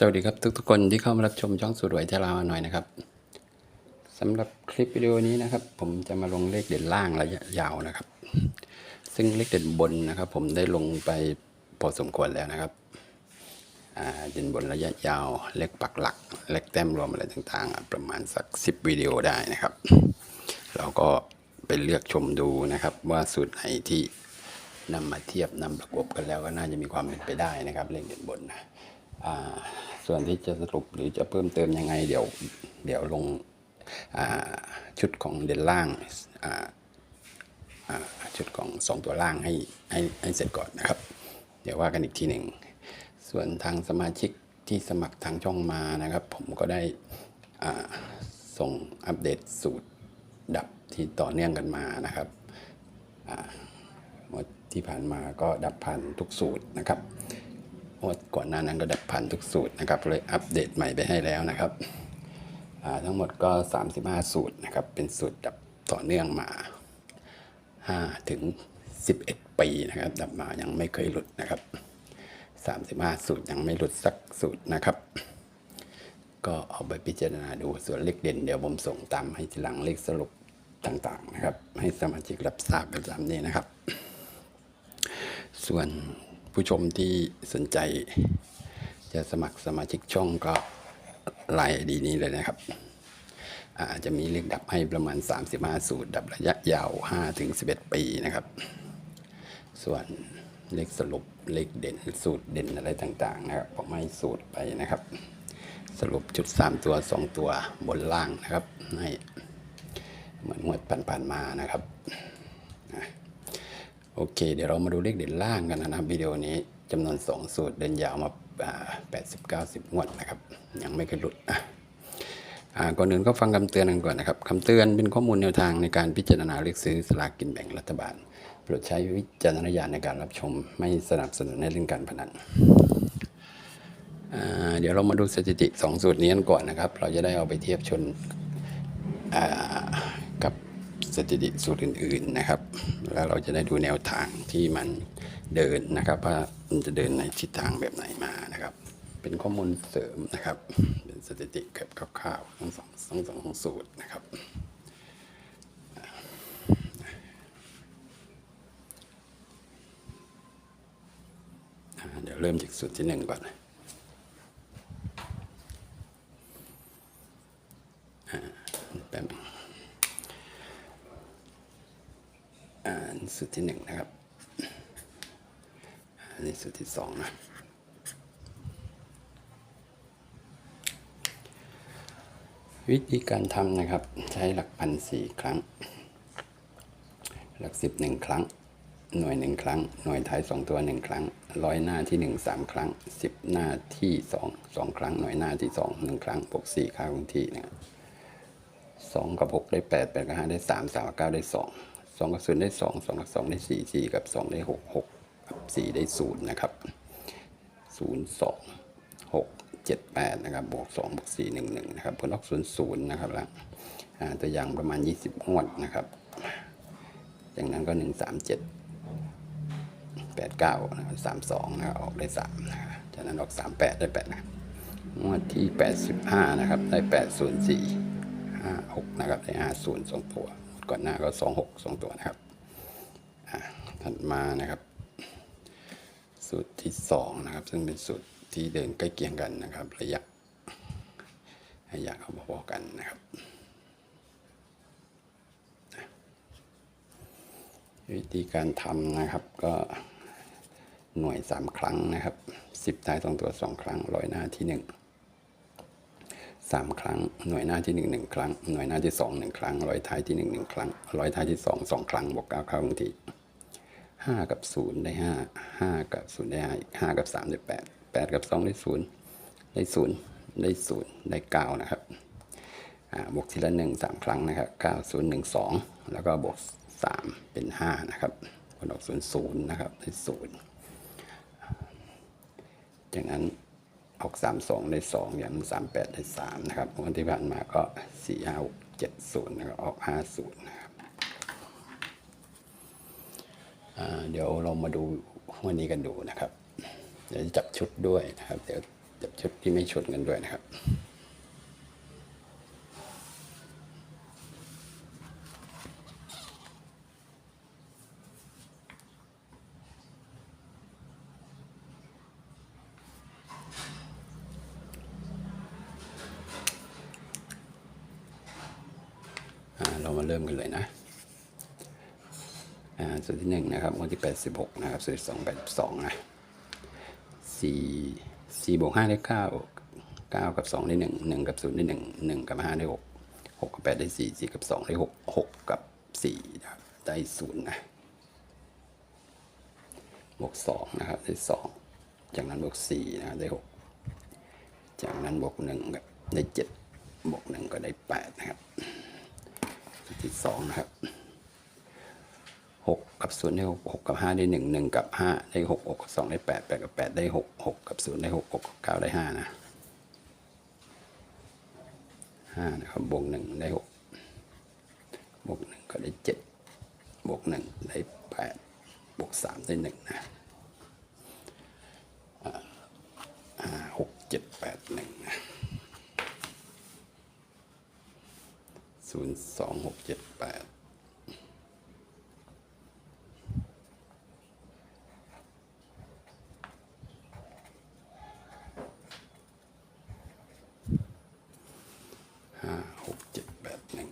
สวัสดีครับทุกๆคนที่เข้ามารับชมช่องสุดรวยเทลาหน่อยนะครับสำหรับคลิปวิดีโอนี้นะครับ ผมจะมาลงเลขเด่นล่างระยะยาวนะครับ ซึ่งเลขเด่นบนนะครับ ผมได้ลงไปพอสมควรแล้วนะครับเด่นบนระยะยาว เลขปักหลัก เลขแต้มรวมอะไรต่างๆ ประมาณสัก 10 วิดีโอได้นะครับ เราก็ไปเลือกชมดูนะครับ ว่าสูตรไหนที่นำมาเทียบนำประกบกันแล้วก็น่าจะมีความเป็นไปได้นะครับ เลขเด่นบนนะ ส่วนที่จะสรุปหรือจะเพิ่มเติมยังไง เดี๋ยวเดี๋ยวลงชุดของเด่นล่างชุดของสองตัวล่างให้ให้ให้เสร็จก่อนนะครับ เดี๋ยวว่ากันอีกทีหนึ่งส่วนทางสมาชิกที่สมัครทางช่องมานะครับ ผมก็ได้ส่งอัปเดตสูตรดับที่ต่อเนื่องกันมานะครับที่ผ่านมาก็ดับผ่านทุกสูตรนะครับ ก่อนหน้านั้นก็ดับพันทุกสูตรนะครับเลยอัปเดตใหม่ไปให้แล้วนะครับทั้งหมดก็ 35 สูตรนะครับ เป็นสูตรดับต่อเนื่องมา 5 ถึง 11 ปีนะครับ ดับมายังไม่เคยหลุดนะครับ 35 สูตรยังไม่หลุดสักสูตรนะครับ ก็เอาไปพิจารณาดูส่วนเลขเด่นเดี๋ยวผมส่งตามให้ทีหลังเลขสรุปต่างๆนะครับ ให้สมาชิกรับทราบกันตามนี้นะครับ ส่วน ผู้ชมที่สนใจ จะสมัครสมาชิกช่องก็ไลน์ดีนี้เลยนะครับ อาจจะมีเลขดับให้ประมาณ 35 สูตร ดับระยะยาว 5-11 ปีนะครับ ส่วนเลขสรุปเลขเด่นสูตรเด่นอะไรต่างๆ นะครับผมให้สูตรไปนะครับ สรุปจุด 3 ตัว 2 ตัวบนล่างนะครับให้เหมือนงวดผ่านๆมานะครับ โอเค เดี๋ยวเรามาดูเลขเด่นล่างกันนะครับวิดีโอนี้จำนวน 2 สูตรเดินยาวมาอ่า80 90งวดนะครับ ยังไม่เคยหลุดนะก่อนอื่นก็ฟังคำเตือนกันก่อนนะครับคำเตือนเป็นข้อมูลแนวทางในการพิจารณาเลือกซื้อสลากกินแบ่งรัฐบาลโปรดใช้วิจารณญาณในการรับชมไม่สนับสนุนให้เล่นการพนันเดี๋ยวเรามาดูสถิติ 2 สูตรนี้กันก่อนนะครับ เราจะได้เอาไปเทียบชน สถิติสูตรอื่น ๆนะครับ แล้วเราจะได้ดูแนวทางที่มันเดินนะครับว่ามันจะเดินในทิศทางแบบไหนมานะครับ เป็นข้อมูลเสริมนะครับ เป็นสถิติเก็บคร่าวๆทั้งสองทั้งสองสูตรนะครับเดี๋ยวเริ่มจากสูตรที่หนึ่งก่อน แป๊บนึงอ่าสูตรที่หนึ่งนะครับ อันนี้สูตร ที่สองนะวิธีการทำนะครับใช้หลักพันสี่ครั้ง หลักสิบหนึ่งครั้ง หน่วยหนึ่งครั้ง หน่วยท้ายสองตัวหนึ่งครั้ง ร้อยหน้าที่หนึ่งสามครั้งสิบหน้าที่สองสองครั้ง หน่วยหน้าที่สองหนึ่งครั้งบวกสี่ค่าคงที่นะครับสองกับหกได้แปดแปดกับห้าได้สามสามกับเก้าได้สองสองกับศูนย์ได้สองสองกับสองได้สี่สี่กับสองได้หกหก สี่ได้ศูนย์นะครับศูนย์สองหกเจ็ดแปดนะครับ บวกสองบวกสี่หนึ่งหนึ่งนะครับผลออกศูนย์ศูนย์นะครับแล้วตัวอย่างประมาณยี่สิบงวดนะครับจากนั้นก็หนึ่งสามเจ็ดแปดเก้าสามสองนะครับออกได้สามนะครับจากนั้นออกสามแปดได้แปดนะงวดที่แปดสิบห้านะครับ ได้แปดศูนย์สี่ห้าหกนะครับ ได้ห้าศูนย์สองตัว ก่อนหน้าก็สองหกสองตัวนะครับถัดมานะครับ สูตรที่สองนะครับ ซึ่งเป็นสูตรที่เดินใกล้เคียงกันนะครับ ระยะระยะเขาพอๆกันนะครับวิธีการทำนะครับก็หน่วยสามครั้งนะครับสิบท้ายสองตัวสองครั้งร้อยหน้าที่หนึ่งสามครั้ง หน่วยหน้าที่หนึ่งหนึ่งครั้ง หน่วยหน้าที่สองหนึ่งครั้งร้อยท้ายที่หนึ่งหนึ่งครั้งร้อยท้ายที่สองสองครั้งบวกเก้าเข้าทันที 5 กับ 0 ได้ 5 5 กับ 0 ได้5 5กับ 3 ได้ 8 8 กับ 2 ได้ 0 ได้ 0 ได้ 0 ได้ 9 นะครับบวกทีละ 1 3 ครั้งนะครับ 9 0 1 2 แล้วก็บวก 3 เป็น 5 นะครับผลออก 0 0 นะครับ ได้ 0 จางนั้นออก 3 2 ได้ 2 อย่างนั้น3 8 ได้ 3 นะครับวันที่ผ่านมาก็ 4 5 6 7 0นะครับออก 5 0 เดี๋ยวเรามาดูวันนี้กันดูนะครับ เดี๋ยวจับชุดด้วยนะครับ เดี๋ยวจับชุดที่ไม่ชนกันด้วยนะครับเรามาเริ่มกันเลยนะ ส่วนที่หนึ่งนะครับวันที่แปดสิบหกนะครับส่วนที่สองแปดสองนะสี่สี่บวกห้าได้เก้าเก้ากับสองได้หนึ่งหนึ่งกับศูนย์ได้หนึ่งหนึ่งกับห้าได้หกหกกับแปดได้สี่สี่กับสองได้หกหกกับสี่นะครับได้ศูนย์นะบวกสองนะครับ ได้สองจากนั้นบวกสี่นะได้หกจากนั้นบวกหนึ่งก็ได้เจ็ดบวกหนึ่งก็ได้แปดนะครับที่สองนะครับ หกกับศูนย์ได้หกหกกับห้าได้หนึ่งหนึ่งกับห้าได้หกหกกับสองได้แปดแปดกับแปดได้หกหกกับศูนย์ได้หกหกกับเก้าได้ห้านะห้านะครับ บวกหนึ่งได้หกบวกหนึ่งก็ได้เจ็ดบวกหนึ่งได้แปดบวกสามได้หนึ่งนะหกเจ็ดแปดหนึ่งศูนย์สองหกเจ็ดแปดห้าหกเจ็ดแปดหนึ่ง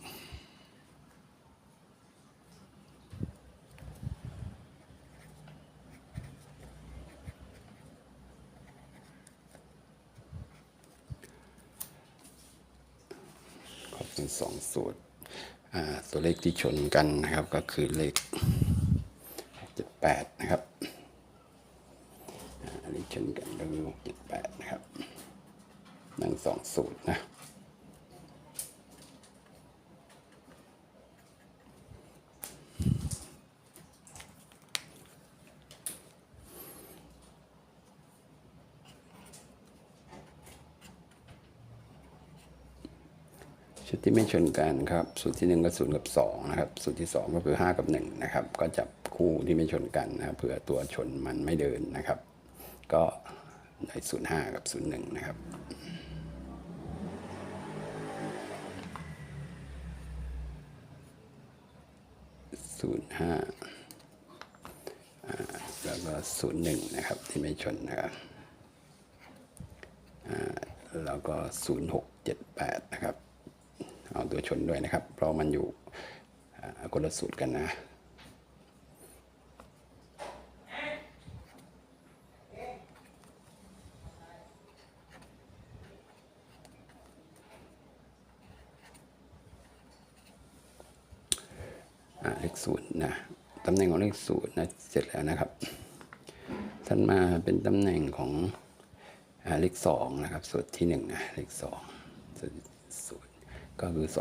ก็เป็นสองสูตร ตัวเลขที่ชนกันนะครับก็คือเลขเจ็ดแปดนะครับอันนี้ชนกันก็คือหกเจ็ดแปดนะครับนั่งสองสูตรนะ ชุดที่ไม่ชนกันครับสูตรที่หนึ่งก็ศูนย์กับสองนะครับสูตรที่สองก็คือห้ากับหนึ่งนะครับก็จับคู่ที่ไม่ชนกันนะครับเผื่อตัวชนมันไม่เดินนะครับ ก็ได้ศูนย์ห้ากับศูนย์หนึ่งนะครับศูนย์ห้าแล้วก็ศูนย์หนึ่งนะครับที่ไม่ชนนะครับแล้วก็0678นะครับเอาตัวชนด้วยนะครับ เพราะมันอยู่คนละสูตรกันนะเลขศูนย์นะตำแหน่งของเลขศูนย์นะเสร็จแล้วนะครับท่านมาเป็นตำแหน่งของอเลขสองนะครับ สูตรที่หนึ่งนะเลขสองสูตร ก็คือ 25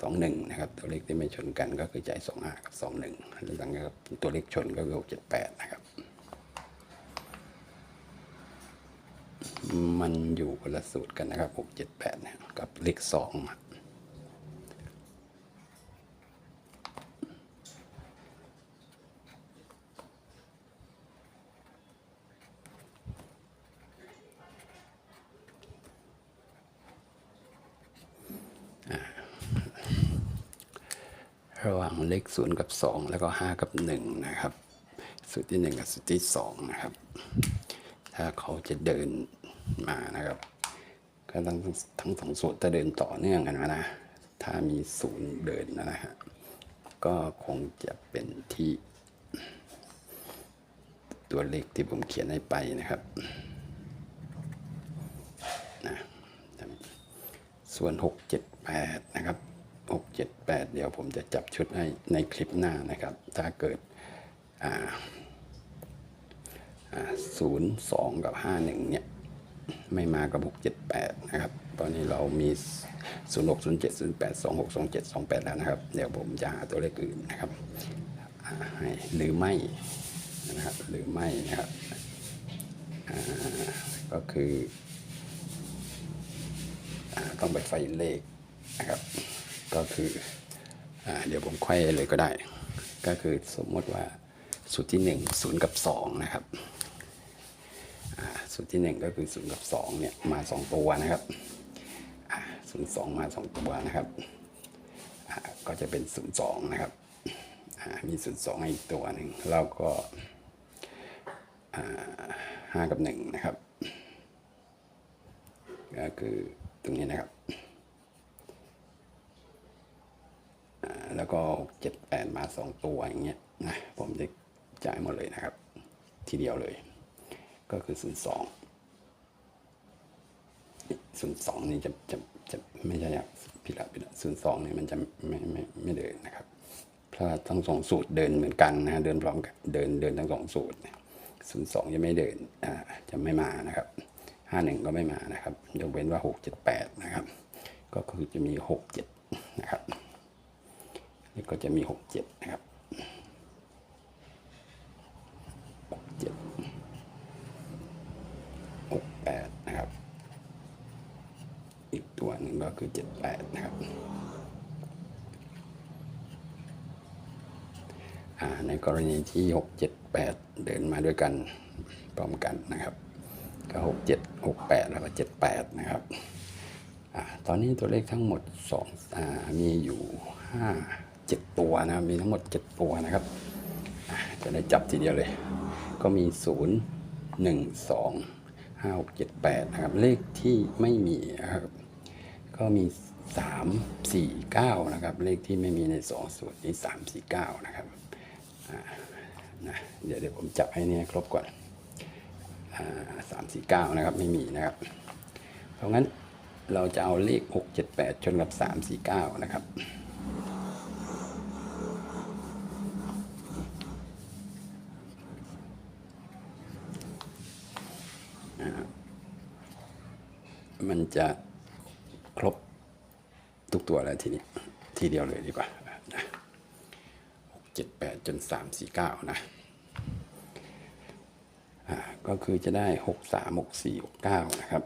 21 นะครับ ตัวเลขที่ไม่ชนกันก็คือใจ 25 กับ 21แล้วหลังจากตัวเลขชนก็คือ 678 นะครับ มันอยู่คนละสูตรกันนะครับ 678 กับเลข 2 เลขศูนย์กับสองแล้วก็ห้ากับหนึ่งนะครับ สูตรที่หนึ่งกับสูตรที่สองนะครับ ถ้าเขาจะเดินมานะครับ ก็ทั้งทั้งสองสูตรจะเดินต่อเนื่องกันมานะ ถ้ามีศูนย์เดินนะฮะ ก็คงจะเป็นที่ ตัวเลขที่ผมเขียนให้ไปนะครับนะส่วน 678 นะครับ 678 เดี๋ยวผมจะจับชุดให้ในคลิปหน้านะครับ ถ้าเกิดศูนย์สองกับห้าหนึ่งเนี่ย ไม่มากับหกเจ็ดแปดนะครับ ตอนนี้เรามีศูนย์หกศูนย์เจ็ดศูนย์แปดสองหกสองเจ็ดสองแปดแล้วนะครับ เดี๋ยวผมจะหาตัวเลขอื่นนะครับให้หรือไม่นะครับหรือไม่นะครับก็คืออต้องไปไฟเลขนะครับ ก็คืออเดี๋ยวผมไขว้เลยก็ได้ ก็คือสมมติว่าสูตรที่หนึ่งศูนย์กับสองนะครับสูตรที่หนึ่งก็คือศูนย์กับสองเนี่ย มาสองตัวนะครับศูนย์สองมาสองตัวนะครับ ก็จะเป็นศูนย์สองนะครับมีศูนย์สองอีกตัวหนึ่งแล้วก็ห้ากับหนึ่งนะครับ ก็คือตรงนี้นะครับ แล้ว ก็เจ็ดแปดมาสองตัวอย่างเงี้ยนะผมจะจ่ายหมดเลยนะครับ ทีเดียวเลย ก็คือศูนย์สองศูนย์สองนี่จะจะจะไม่ใช่ครับพิละพิละศูนย์สองนี่มันจะไม่ไม่ไม่เดินนะครับเพราะทั้งสองสูตรเดินเหมือนกันนะฮะเดินพร้อมกันเดินเดินทั้งสองสูตรศูนย์สองจะไม่เดินอ่าจะไม่มานะครับห้าหนึ่งก็ไม่มานะครับยกเว้นว่าหกเจ็ดแปดนะครับ ก็คือจะมีหกเจ็ดนะครับ นี่ก็จะมีหกเจ็ดนะครับหกเจ็ดหกแปดนะครับ อีกตัวหนึ่งก็คือเจ็ดแปดนะครับในกรณีที่หกเจ็ดแปดเดินมาด้วยกันพร้อมกันนะครับ ก็หกเจ็ดหกแปดแล้วก็เจ็ดแปดนะครับอตอนนี้ตัวเลขทั้งหมดสองมีอยู่ห้าเจ็ดตัวนะครับมีทั้งหมดเจ็ดตัวนะครับ จะได้จับทีเดียวเลย ก็มีศูนย์หนึ่งสองห้าหกเจ็ดแปดนะครับเลขที่ไม่มีนะครับก็มีสามสี่เก้านะครับเลขที่ไม่มีในสองสูตรนี้สามสี่เก้านะครับนะเดี๋ยวเดี๋ยวผมจับให้เนี่ยครบก่อนสามสี่เก้านะครับไม่มีนะครับ เพราะงั้นเราจะเอาเลขหกเจ็ดแปดชนกับสามสี่เก้านะครับ มันจะครบทุกตัวแล้วทีนี้ทีเดียวเลยดีกว่านะหกเจ็ดแปดจนสามสี่เก้านะก็คือจะได้หกสามหกสี่หกเก้านะครับ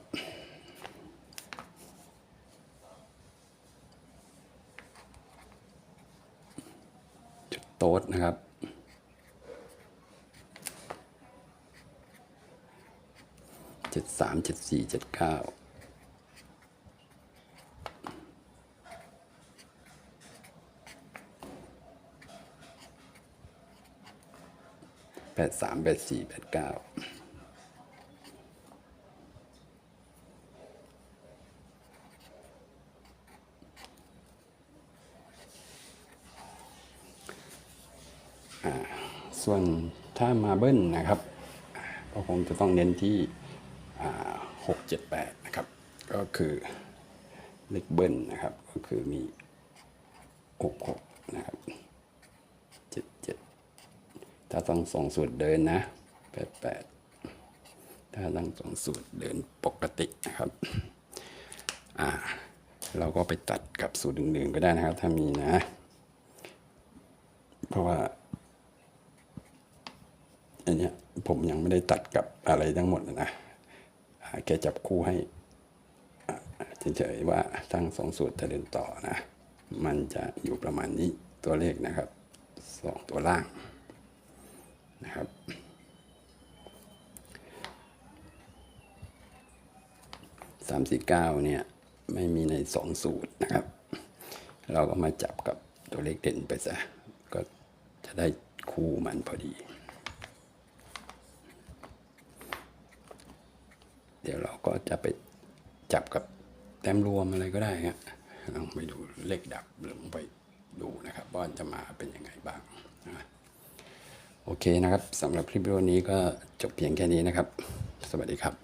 จุดโต๊ดนะครับเจ็ดสามเจ็ดสี่เจ็ดเก้า แปดสามแปดสี่แปดเก้าส่วนถ้ามาเบิ้ลนะครับ ก็คงจะต้องเน้นที่หกเจ็ดแปดนะครับ ก็คือเลขเบิ้ลนะครับ ก็คือมีหกหกนะครับ ถ้าต้องสองสูตรเดินนะแปดแปดถ้าต้องสองสูตรเดินปกตินะครับ อ่า เราก็ไปตัดกับสูตรหนึ่งๆก็ได้นะครับ ถ้ามีนะ เพราะว่าอันเนี้ยผมยังไม่ได้ตัดกับอะไรทั้งหมดนะอ่าแกจับคู่ให้เฉยๆว่าทั้งสองสูตรจะเดินต่อนะ มันจะอยู่ประมาณนี้ตัวเลขนะครับสองตัวล่าง 349 เนี่ย ไม่มีใน 2 สูตรนะครับ เราก็มาจับกับตัวเลขเด่นไปซะ ก็จะได้คู่มันพอดี เดี๋ยวเราก็จะไปจับกับแต้มรวมอะไรก็ได้ฮะลองไปดูเลขดับหรือไปดูนะครับว่าจะมาเป็นยังไงบ้างนะโอเคนะครับสำหรับคลิปวิดีโอนี้ก็จบเพียงแค่นี้นะครับ สวัสดีครับ